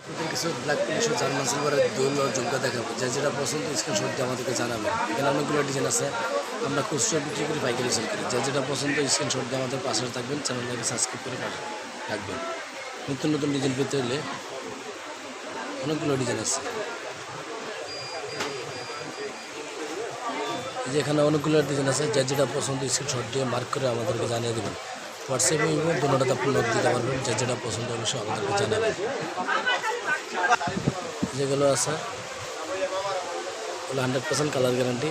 আপনাদের কিছু black police German সিলভারের ও যোগ্য দেখাবো। যে যেটা পছন্দ স্ক্রিনশট দিয়ে আমাদেরকে জানাবেন। এখানে অনেকগুলো ডিজাইন আছে। আমরা খুচরো বিক্রি করি, পাইকারি সেল করি। যে যেটা পছন্দ স্ক্রিনশট দিয়ে আমাদের পাশে থাকবেন। চ্যানেলটাকে সাবস্ক্রাইব করে রাখবেন নতুন নতুন ডিজাইন পেতে হলে অনেকগুলো ডিজাইন আছে। এই যে এখানে অনেকগুলো ডিজাইন আছে। যার যেটা পছন্দ স্ক্রিনশট দিয়ে মার্ক করে আমাদেরকে জানিয়ে দেবেন। হোয়াটসঅ্যাপে এবং দুটাতে আপনি নোট দিতে পারবেন যার যেটা পছন্দ হবে সে আপনাকে জানাবেন যেগুলো আছে, ওগুলো হান্ড্রেড পার্সেন্ট কালার গ্যারান্টি